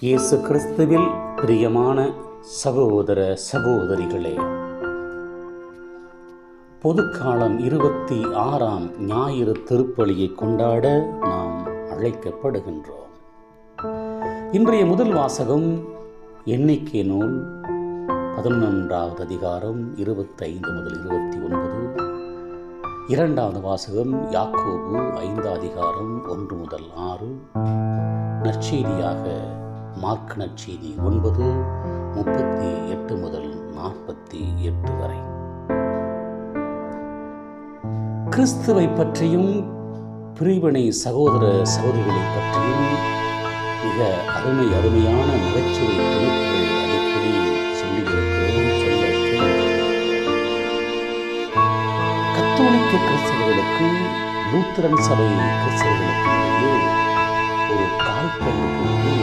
இயேசு கிறிஸ்துவில் பிரியமான சகோதர சகோதரிகளே பொதுக்காலம் இருபத்தி ஆறாம் ஞாயிறு திருப்பலியை கொண்டாட நாம் அழைக்கப்படுகின்றோம். இன்றைய முதல் வாசகம் எண்ணிக்கை நூல் பதினொன்றாவது அதிகாரம் இருபத்தைந்து முதல் இருபத்தி ஒன்பது. இரண்டாவது வாசகம் யாக்கோபு ஐந்தாம் அதிகாரம் ஒன்று முதல் ஆறு. நற்செய்தியாக மார்க்கணச் செய்தி ஒன்பது முப்பத்தி எட்டு முதல் நாற்பத்தி எட்டு வரை. கிறிஸ்துவை பற்றியும் பிரிவினை சகோதர சகோதரிகளை பற்றியும் மிக அருமை அருமையான நகைச்சுவை துணுக்குகள் அடிக்கடி சொல்லியிருக்கிறோம் சொல்ல கத்தோலிக்க கிறிஸ்தவர்களுக்கு லூத்திரன் சபை கிறிஸ்தவர்களுக்கு இடையே ஒரு கால்பந்து போட்டி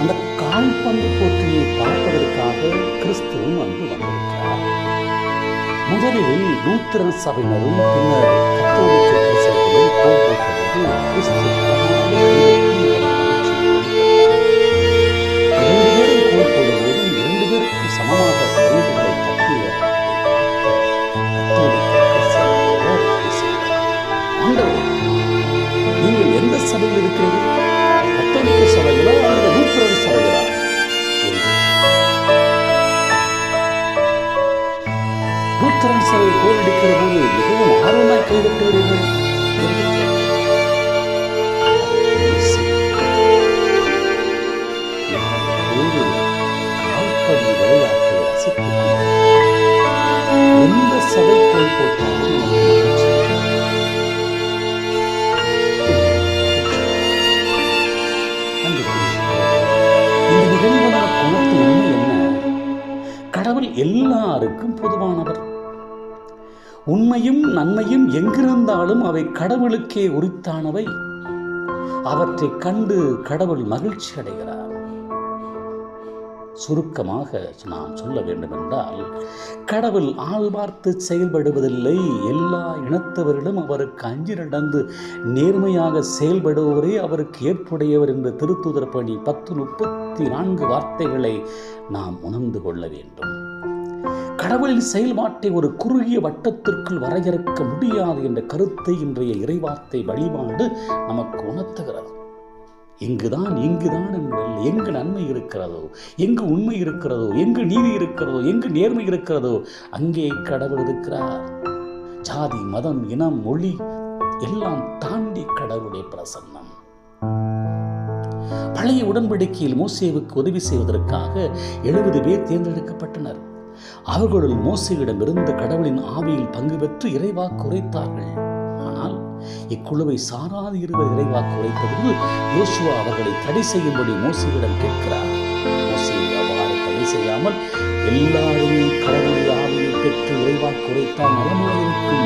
அந்த கால்பந்து போட்டியை பார்ப்பதற்காக கிறிஸ்துவும் அங்கு வந்திருக்கிறார். முதலில் லூத்திரன் சபையினரும் பின்னர் கத்தோலிக்க சபையில் இருக்கிறீர்கள் கத்தோலிக்க சபையிலோ அல்லது லூத்தரன் சபையிலா? என்று லூத்தரன் சபை போரடிக்கிற போது மிகவும் ஆர்வமாய் கைவிட்டு என்று எல்லாருக்கும் பொதுவானவர். உண்மையும் நன்மையும் எங்கிருந்தாலும் அவை கடவுளுக்கே உரித்தானவை. அவற்றை கண்டு கடவுள் மகிழ்ச்சி அடைகிறார். சுருக்கமாக நாம் சொல்ல வேண்டுமென்றால் கடவுள் ஆழ்வார்த்து செயல்படுவதில்லை எல்லா இனத்தவரிடம் அவருக்கு அஞ்சு நடந்து நேர்மையாக செயல்படுபவரே அவருக்கு ஏற்புடையவர் என்ற திருத்துதர் பணி பத்து முப்பத்தி நான்கு வார்த்தைகளை நாம் உணர்ந்து கொள்ள வேண்டும். கடவுளின் செயல்பாட்டை ஒரு குறுகிய வட்டத்திற்குள் வரையறுக்க முடியாது என்ற கருத்தை இன்றைய இறைவார்த்தை வழிபாடு நமக்கு உணர்த்துகிறது. இங்குதான் இங்குதான் என்பதில் எங்கு நன்மை இருக்கிறதோ எங்கு உண்மை இருக்கிறதோ எங்கு நீதி இருக்கிறதோ எங்கு நேர்மை இருக்கிறதோ அங்கே கடவுள் இருக்கிறார். ஜாதி மதம் இனம் மொழி எல்லாம் தாண்டி கடவுளுடைய பிரசன்னம். பழைய உடன்படிக்கையில் மோசேவுக்கு உதவி செய்வதற்காக எழுபது பேர் தேர்ந்தெடுக்கப்பட்டனர். அவர்களுள் மோசையிடமிருந்து கடவுளின் ஆவியில் பங்கு பெற்று இறைவாக்கு உரைத்தார்கள் ஆனால் இக்குழுவை சாராது இருவர் இறைவாக்கு உரைத்தபோது யோசுவா அவர்களை தடை செய்யும்படி மோசையிடம் கேட்கிறார். மோசே அவ்வாறு தடை செய்யாமல் எல்லாருமே கடவுளுடைய ஆவியை பெற்று இறைவாக்கு உரைத்தால் நலமாயிருக்கும்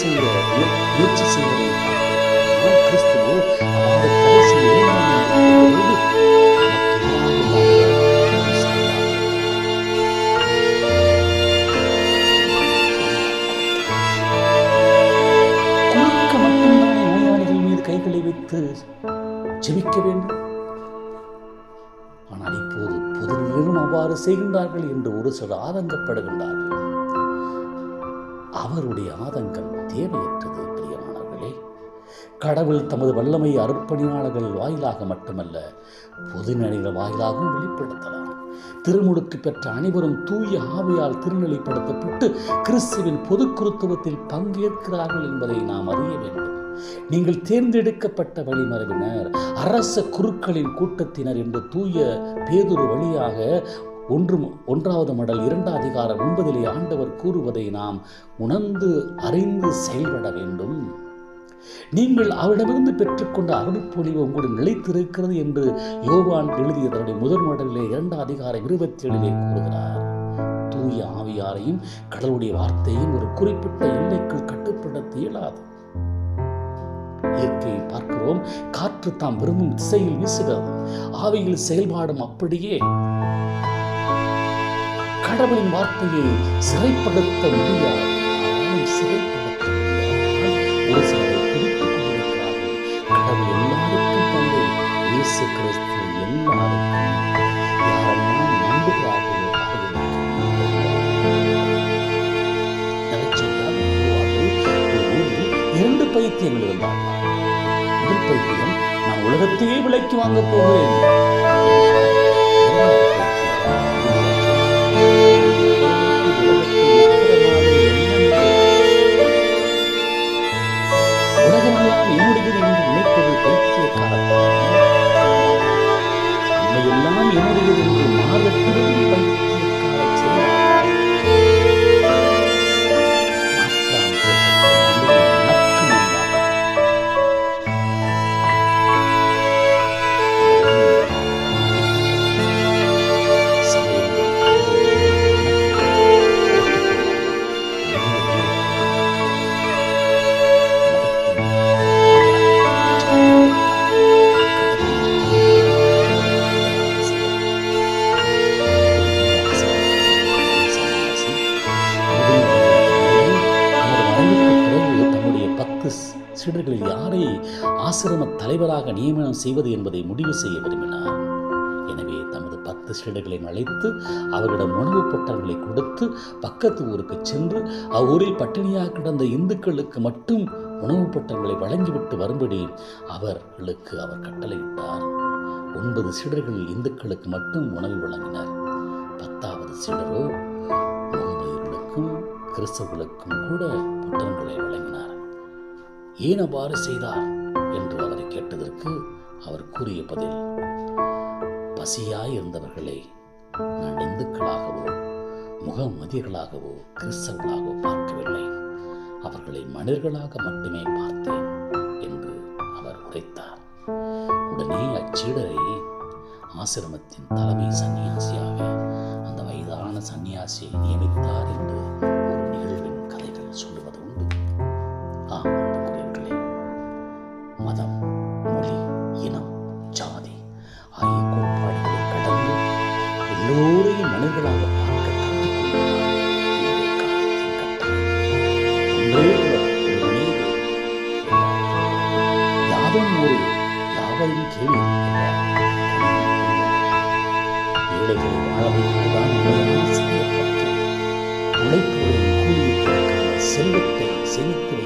எதிராக முயற்சி செய்தார். குறுக்க மட்டும்தானே நோயாளிகள் மீது கைகளை வைத்து ஜெபிக்க வேண்டும் ஆனால் இப்போது பொதுநிலையிலும் அவ்வாறு செய்கின்றார்கள் என்று ஒரு சிலர் ஆதங்கப்படுகின்றார்கள் அவருடைய ஆதங்கம் தேவையற்றது பிரியமானவர்களே. கடவுள் தமது வல்லமை அர்ப்பணியாளர்கள் வாயிலாக மட்டுமல்ல பொதுநிலைகள் வாயிலாகவும் வெளிப்படுத்தலாம். திருமுழுக்கு பெற்ற அனைவரும் தூய ஆவியால் திருநிலைப்படுத்தப்பட்டு கிறிஸ்துவின் பொது குருத்துவத்தில் பங்கேற்கிறார்கள் என்பதை நாம் அறிய வேண்டும். நீங்கள் தேர்ந்தெடுக்கப்பட்ட வழிமரபினர் அரச குருக்களின் கூட்டத்தினர் என்று தூய பேதுரு வழியாக ஒன்று ஒன்றாவது மடல் இரண்டாம் அதிகாரம் ஒன்பதிலே ஆண்டவர் கூறுவதை நாம் உணர்ந்து அறிந்து செயல்பட வேண்டும். நீங்கள் அவரிடமிருந்து பெற்றுக்கொண்ட அருட்பொழிவு உங்களுடன் நிலைத்திருக்கிறது என்று யோவான் எழுதிய தன்னுடைய முதல் மடலிலே இரண்டாம் அதிகாரம் இருபத்தி ஏழிலே கூறுகிறார். தூய ஆவியாரையும் கடவுளுடைய வார்த்தையும் ஒரு குறிப்பிட்ட எல்லைக்குள் கட்டுப்படுத்த இயலாது. இயற்கையை பார்க்கிறோம் காற்று தாம் விரும்பும் திசையில் வீசுகிறது. ஆவியில் செயல்பாடும் அப்படியே. கடவுளின் வார்த்தையை சிறைப்படுத்த முடியாது. சிறைப்படுத்த ஒரு சிலரை பிடித்துக் கொண்டிருக்கிறார்கள். கடவுள் எல்லாருக்கும் தந்தை. இயேசு கிறிஸ்து எல்லாருக்கும். யாரெல்லாம் நம்புகிறார்களோ இரண்டு பைத்தியங்கள் இருந்தார்கள் முதல் பைத்தியம் நான் உலகத்தையே விலைக்கு வாங்கப் போகிறேன். ஆசிரம தலைவராக நியமனம் செய்வது என்பதை முடிவு செய்ய விரும்பினார். எனவே தமது பத்து சீடர்களை அழைத்து அவர்களிடம் உணவுப் பொட்டங்களை கொடுத்து பக்கத்து ஊருக்கு சென்று அவ்வூரில் பட்டினியாக கிடந்த இந்துக்களுக்கு மட்டும் உணவுப் பொட்டங்களை வழங்கிவிட்டு வரும்படி அவர்களுக்கு அவர் கட்டளையிட்டார். ஒன்பது சீடர்கள் இந்துக்களுக்கு மட்டும் உணவு வழங்கினார். பத்தாவது சீடரோ முகமதியர்களுக்கும் கிறிஸ்தவர்களுக்கும் கூட புத்தகங்களை வழங்கினார். ஏன் அவ்வாறு செய்தார்? என்று அவரை கேட்டதற்கு அவர் கூறிய பதில் பசியாய் இருந்தவர்களை நான் இந்துக்களாகவோ முகமதியர்களாகவோ கிறிஸ்தவர்களாகவோ பார்க்கவில்லை. அவர்களை மனிதர்களாக மட்டுமே பார்த்தேன் என்று அவர் உரைத்தார். உடனே அச்சீடரை ஆசிரமத்தின் தலைமை சன்னியாசியாக அந்த வயதான சன்னியாசியை நியமித்தார். செல்வத்தை சேமித்து